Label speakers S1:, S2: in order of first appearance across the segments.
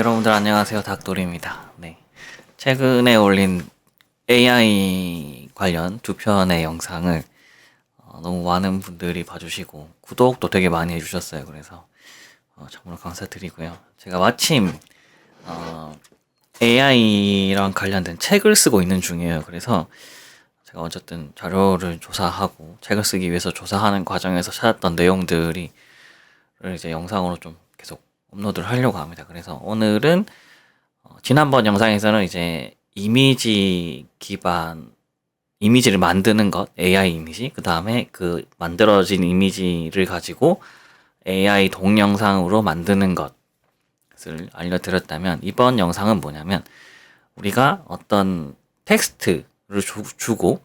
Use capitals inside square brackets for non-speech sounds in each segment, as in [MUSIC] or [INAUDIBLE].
S1: 여러분들 안녕하세요. 닭돌입니다. 네. 최근에 올린 AI 관련 두 편의 영상을 어, 너무 많은 분들이 봐주시고 구독도 되게 많이 해주셨어요. 그래서 어, 정말 감사드리고요. 제가 마침 어, AI랑 관련된 책을 쓰고 있는 중이에요. 그래서 제가 어쨌든 자료를 조사하고 책을 쓰기 위해서 조사하는 과정에서 찾았던 내용들이 이제 영상으로 좀 업로드를 하려고 합니다. 그래서 오늘은 어, 지난번 영상에서는 이제 이미지 기반 이미지를 만드는 것, AI 이미지, 그 다음에 그 만들어진 이미지를 가지고 AI 동영상으로 만드는 것을 알려드렸다면 이번 영상은 뭐냐면 우리가 어떤 텍스트를 주, 주고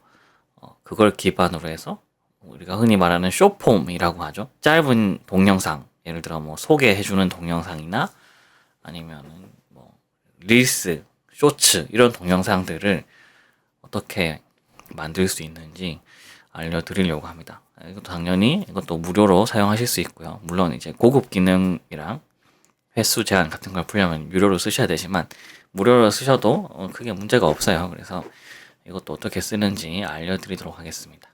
S1: 어, 그걸 기반으로 해서 우리가 흔히 말하는 쇼폼이라고 하죠. 짧은 동영상, 예를 들어 뭐 소개해주는 동영상이나 아니면은 뭐 릴스, 쇼츠 이런 동영상들을 어떻게 만들 수 있는지 알려드리려고 합니다. 이것도 당연히 이것도 무료로 사용하실 수 있고요. 물론 이제 고급 기능이랑 횟수 제한 같은 걸 풀려면 유료로 쓰셔야 되지만 무료로 쓰셔도 어, 크게 문제가 없어요. 그래서 이것도 어떻게 쓰는지 알려드리도록 하겠습니다.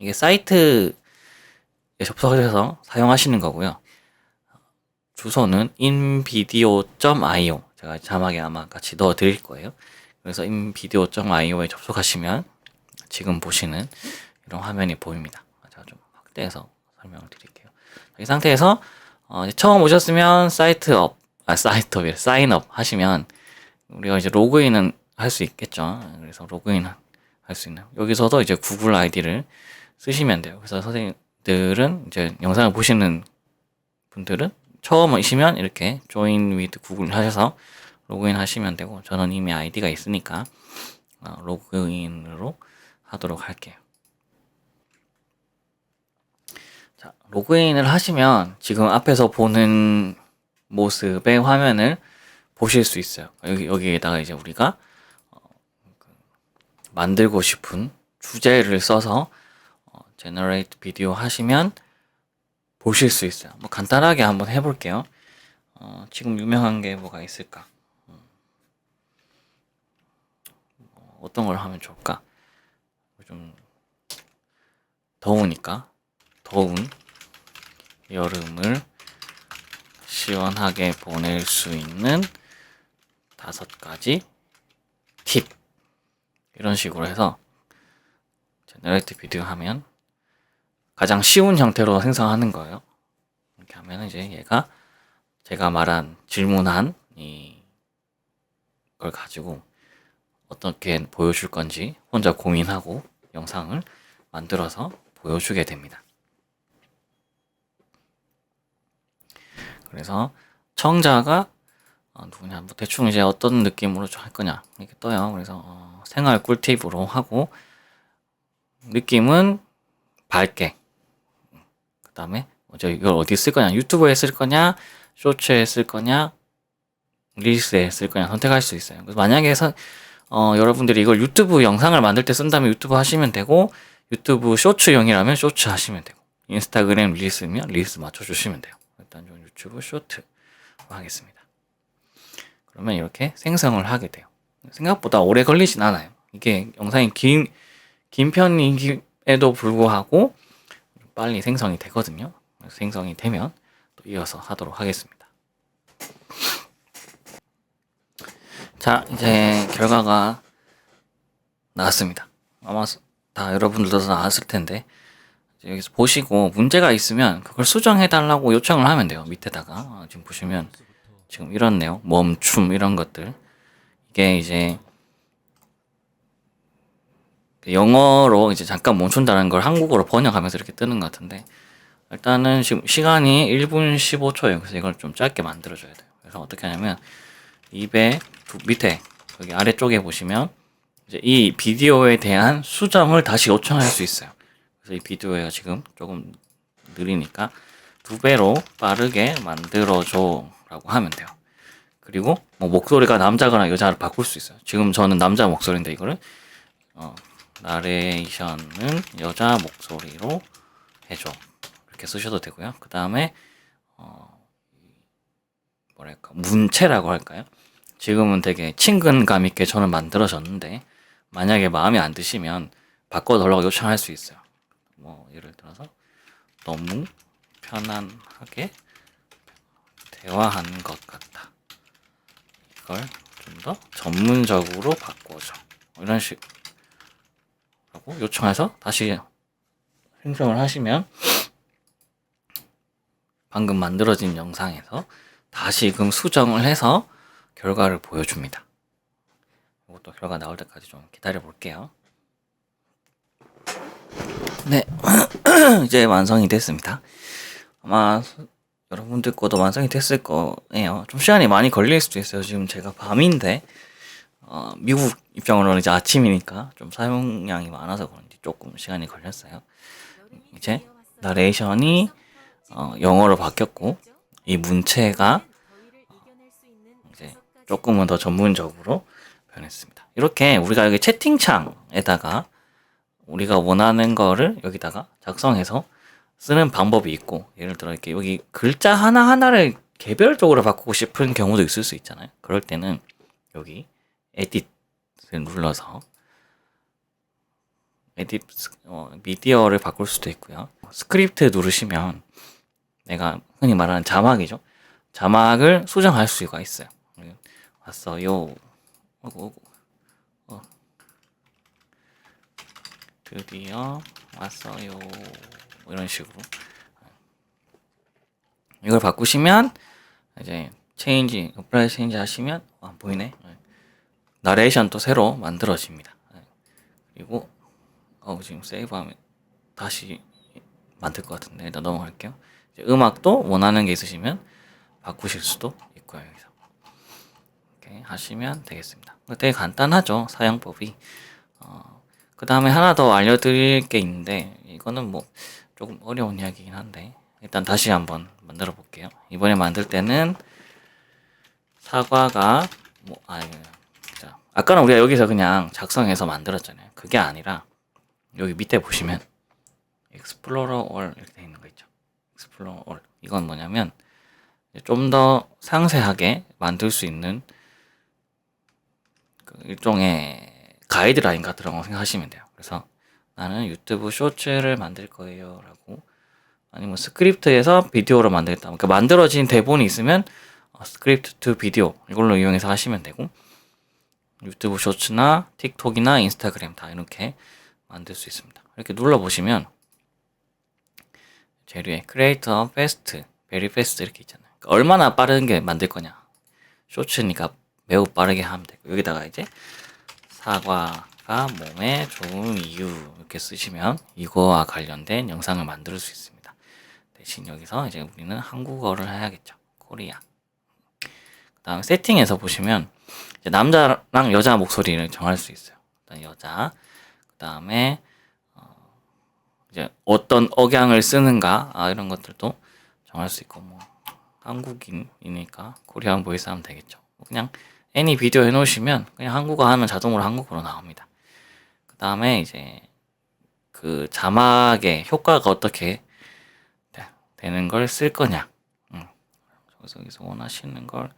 S1: 이게 사이트에 접속하셔서 사용하시는 거고요. 주소는 invideo.io 제가 자막에 아마 같이 넣어 드릴 거예요. 그래서 invideo.io에 접속하시면 지금 보시는 이런 화면이 보입니다. 제가 좀 확대해서 설명을 드릴게요. 이 상태에서 어, 처음 오셨으면 사이트업, 아 사이트업이 사인업 하시면 우리가 이제 로그인은 할 수 있겠죠. 그래서 로그인 할 수 있는 여기서도 이제 구글 아이디를 쓰시면 돼요. 그래서 선생님 들은 이제 영상을 보시는 분들은 처음이시면 이렇게 join with 구글 하셔서 로그인 하시면 되고 저는 이미 아이디가 있으니까 어, 로그인으로 하도록 할게요. 자, 로그인을 하시면 지금 앞에서 보는 모습의 화면을 보실 수 있어요. 여기, 여기에다가 이제 우리가 어, 그 만들고 싶은 주제를 써서 어, generate 비디오 하시면 보실 수 있어요. 뭐 간단하게 한번 해볼게요. 어, 지금 유명한 게 뭐가 있을까? 어떤 걸 하면 좋을까? 좀 더우니까 더운 여름을 시원하게 보낼 수 있는 다섯 가지 팁 이런 식으로 해서 제너레이트 비디오 하면 가장 쉬운 형태로 생성하는 거예요. 이렇게 하면 이제 얘가 제가 말한 질문한 이걸 가지고 어떻게 보여줄 건지 혼자 고민하고 영상을 만들어서 보여주게 됩니다. 그래서 청자가 어, 누구냐 뭐 대충 이제 어떤 느낌으로 할 거냐 이렇게 떠요. 그래서 어, 생활 꿀팁으로 하고 느낌은 밝게 그 다음에 저 이걸 어디 쓸 거냐 유튜브에 쓸 거냐 쇼츠에 쓸 거냐 릴스에 쓸 거냐 선택할 수 있어요. 그래서 만약에 서, 어, 여러분들이 이걸 유튜브 영상을 만들 때 쓴다면 유튜브 하시면 되고 유튜브 쇼츠용이라면 쇼츠 하시면 되고 인스타그램 릴스면 릴스 맞춰주시면 돼요. 일단 좀 유튜브 쇼트 하겠습니다. 그러면 이렇게 생성을 하게 돼요. 생각보다 오래 걸리진 않아요. 이게 영상이 긴, 긴 편임에도 불구하고 빨리 생성이 되거든요. 생성이 되면 또 이어서 하도록 하겠습니다. 자, 이제 결과가 나왔습니다. 아마 다 여러분들도 나왔을 텐데 여기서 보시고 문제가 있으면 그걸 수정해 달라고 요청을 하면 돼요. 밑에다가 어, 지금 보시면 지금 이런 내용, 멈춤 이런 것들 이게 이제 영어로 이제 잠깐 멈춘다는 걸 한국어로 번역하면서 이렇게 뜨는 것 같은데 일단은 지금 시간이 1분 15초예요. 그래서 이걸 좀 짧게 만들어줘야 돼요. 그래서 어떻게 하냐면 입에 밑에 여기 아래쪽에 보시면 이제 이 비디오에 대한 수정을 다시 요청할 수 있어요. 그래서 이 비디오가 지금 조금 느리니까 두 배로 빠르게 만들어줘라고 하면 돼요. 그리고 뭐 목소리가 남자거나 여자를 바꿀 수 있어요. 지금 저는 남자 목소리인데 이거를 어, 나레이션은 여자 목소리로 해줘 이렇게 쓰셔도 되고요. 그 다음에 어, 뭐랄까 문체라고 할까요? 지금은 되게 친근감 있게 저는 만들어졌는데 만약에 마음에 안 드시면 바꿔달라고 요청할 수 있어요. 뭐 예를 들어서 너무 편안하게 대화하는 것 같다. 이걸 좀 더 전문적으로 바꿔줘. 뭐 이런 식 으로 요청해서 다시 생성을 하시면 방금 만들어진 영상에서 다시금 수정을 해서 결과를 보여줍니다. 이것도 결과 나올 때까지 좀 기다려 볼게요. 네, [CLEARS THROAT] 이제 완성이 됐습니다. 아마 수- 여러분들 거도 완성이 됐을 거예요. 좀 시간이 많이 걸릴 수도 있어요. 지금 제가 밤인데 어, 미국 입장으로는 이제 아침이니까 좀 사용량이 많아서 그런지 조금 시간이 걸렸어요. 이제 나레이션이 어, 영어로 바뀌었고 이 문체가 이제 조금은 더 전문적으로 변했습니다. 이렇게 우리가 여기 채팅창에다가 우리가 원하는 거를 여기다가 작성해서 쓰는 방법이 있고 예를 들어 이렇게 여기 글자 하나 하나를 개별적으로 바꾸고 싶은 경우도 있을 수 있잖아요. 그럴 때는 여기 에딧을 눌러서 에딧 어, 미디어를 바꿀 수도 있고요. 스크립트 누르시면 내가 흔히 말하는 자막이죠. 자막을 수정할 수가 있어요. 왔어요. 어구. 어. 드디어 왔어요. 뭐 이런 식으로. 이걸 바꾸시면 이제 체인지, 어플라이 체인지 하시면 아, 안 보이네. 나레이션 또 새로 만들어집니다. 그리고 어, 지금 세이브하면 다시 만들 것 같은데 일단 넘어갈게요. 음악도 원하는 게 있으시면 바꾸실 수도 있고요. 여기서 이렇게 하시면 되겠습니다. 되게 간단하죠 사용법이. 어, 그 다음에 하나 더 알려드릴 게 있는데 이거는 뭐 조금 어려운 이야기긴 한데 일단 다시 한번 만들어 볼게요. 이번에 만들 때는 사과가 뭐자 아까는 우리가 여기서 그냥 작성해서 만들었잖아요. 그게 아니라 여기 밑에 보시면 Explorer All 이렇게 돼 있는 거 있죠. Explorer All 이건 뭐냐면 좀 더 상세하게 만들 수 있는 그 일종의 가이드라인 같은 거 생각하시면 돼요. 그래서 나는 유튜브 쇼츠를 만들 거예요. 라고 아니면 스크립트에서 비디오로 만들겠다. 그러니까 만들어진 대본이 있으면 어, 스크립트 투 비디오 이걸로 이용해서 하시면 되고 유튜브 쇼츠나 틱톡이나 인스타그램 다 이렇게 만들 수 있습니다. 이렇게 눌러보시면 위에 크리에이터 패스트, 베리 패스트 이렇게 있잖아요. 그러니까 얼마나 빠른 게 만들 거냐. 쇼츠니까 매우 빠르게 하면 되고 여기다가 이제 사과가 몸에 좋은 이유 이렇게 쓰시면 이거와 관련된 영상을 만들 수 있습니다. 대신 여기서 이제 우리는 한국어를 해야겠죠. 코리아. 그 다음 세팅에서 보시면 남자랑 여자 목소리를 정할 수 있어요. 일단 여자. 그 다음에 어 이제 어떤 억양을 쓰는가 아, 이런 것들도 정할 수 있고 뭐 한국인이니까 코리안 보이스 하면 되겠죠. 뭐 그냥 애니 비디오 해놓으시면 그냥 한국어 하면 자동으로 한국어로 나옵니다. 그 다음에 이제 그 자막의 효과가 어떻게 되- 되는 걸 쓸 거냐. 음. 여기서 원하시는 걸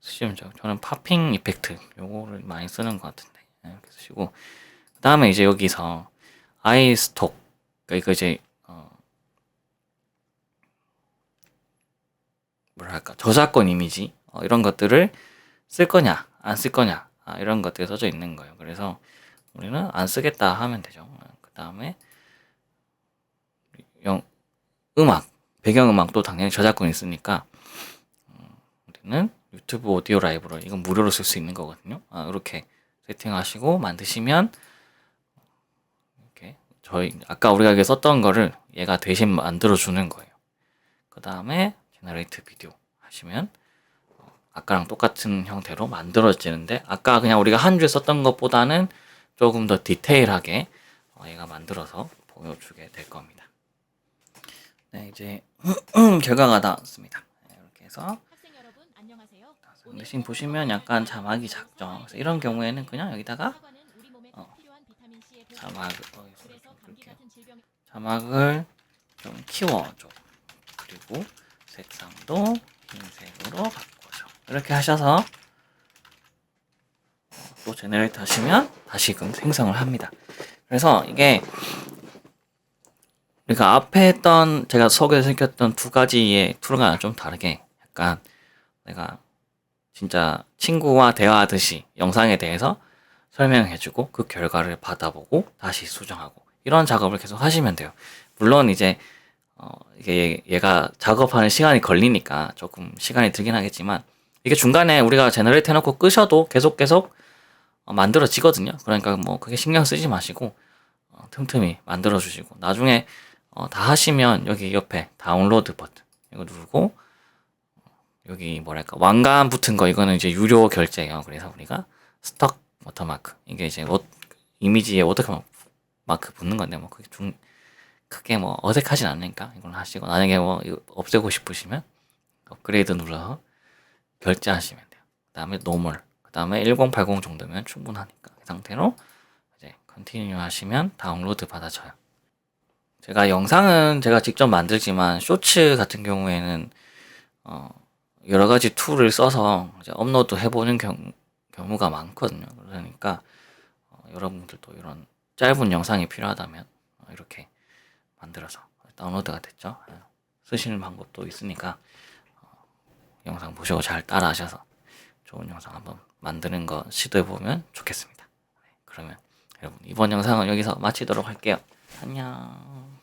S1: 쓰시면. 저는 파핑 이펙트 요거를 많이 쓰는 것 같은데 네, 이렇게 쓰시고 그 다음에 이제 여기서 아이 스톡 그러니까 이거 이제 어 뭐랄까 저작권 이미지 어, 이런 것들을 쓸 거냐 안 쓸 거냐 아, 이런 것들이 써져 있는 거예요. 그래서 우리는 안 쓰겠다 하면 되죠. 그 다음에 영 음악 배경 음악도 당연히 저작권이 있으니까 음, 우리는 유튜브 오디오 라이브로 이건 무료로 쓸 수 있는 거거든요. 아, 이렇게 세팅하시고 만드시면 이렇게 저희 아까 우리가 여기 썼던 거를 얘가 대신 만들어 주는 거예요. 그 다음에 제너레이트 비디오 하시면 어, 아까랑 똑같은 형태로 만들어지는데 아까 그냥 우리가 한줄 썼던 것보다는 조금 더 디테일하게 어, 얘가 만들어서 보여주게 될 겁니다. 네 이제 [CLEARS THROAT] 결과가 나왔습니다. 네, 이렇게 해서
S2: 학생 여러분 안녕하세요.
S1: 대신 보시면 약간 자막이 작죠. 이런 경우에는 그냥 여기다가 어, 자막 어, 이렇게 자막을 좀 키워줘. 그리고 색상도 흰색으로 바꿔줘. 이렇게 하셔서 또 제네레이트 하시면 다시금 생성을 합니다. 그래서 이게 그러니까 앞에 했던 제가 소개에 생겼던 두 가지의 툴과는 좀 다르게 약간 내가 진짜 친구와 대화하듯이 영상에 대해서 설명해주고 그 결과를 받아보고 다시 수정하고 이런 작업을 계속 하시면 돼요. 물론 이제 어 이게 얘- 얘가 작업하는 시간이 걸리니까 조금 시간이 들긴 하겠지만 이게 중간에 우리가 제너레이트 해놓고 끄셔도 계속 계속 어, 만들어지거든요. 그러니까 뭐 그게 신경 쓰지 마시고 어, 틈틈이 만들어 주시고 나중에 어, 다 하시면 여기 옆에 다운로드 버튼 이거 누르고 어, 여기 뭐랄까 왕관 붙은 거 이거는 이제 유료 결제예요. 그래서 우리가 스톡 워터마크 이게 이제 워, 이미지에 워터마크 붙는 건데 뭐 그게 중 크게 뭐 어색하진 않으니까 이걸 하시고 나중에 뭐 없애고 싶으시면 업그레이드 눌러서 결제하시면 돼요. 그다음에 노멀 그다음에 1080 정도면 충분하니까 이 상태로 이제 컨티뉴 하시면 다운로드 받아져요. 제가 영상은 제가 직접 만들지만 쇼츠 같은 경우에는 어 여러 가지 툴을 써서 업로드 해보는 경우, 경우 가 많거든요. 그러니까 어, 여러분들도 이런 짧은 영상이 필요하다면 어, 이렇게 만들어서 다운로드가 됐죠. 예. 쓰시는 방법도 있으니까 어, 영상 보시고 잘 따라하셔서 좋은 영상 한번 만드는 거 시도해 보면 좋겠습니다. 네, 그러면 여러분 이번 영상은 여기서 마치도록 할게요. 안녕.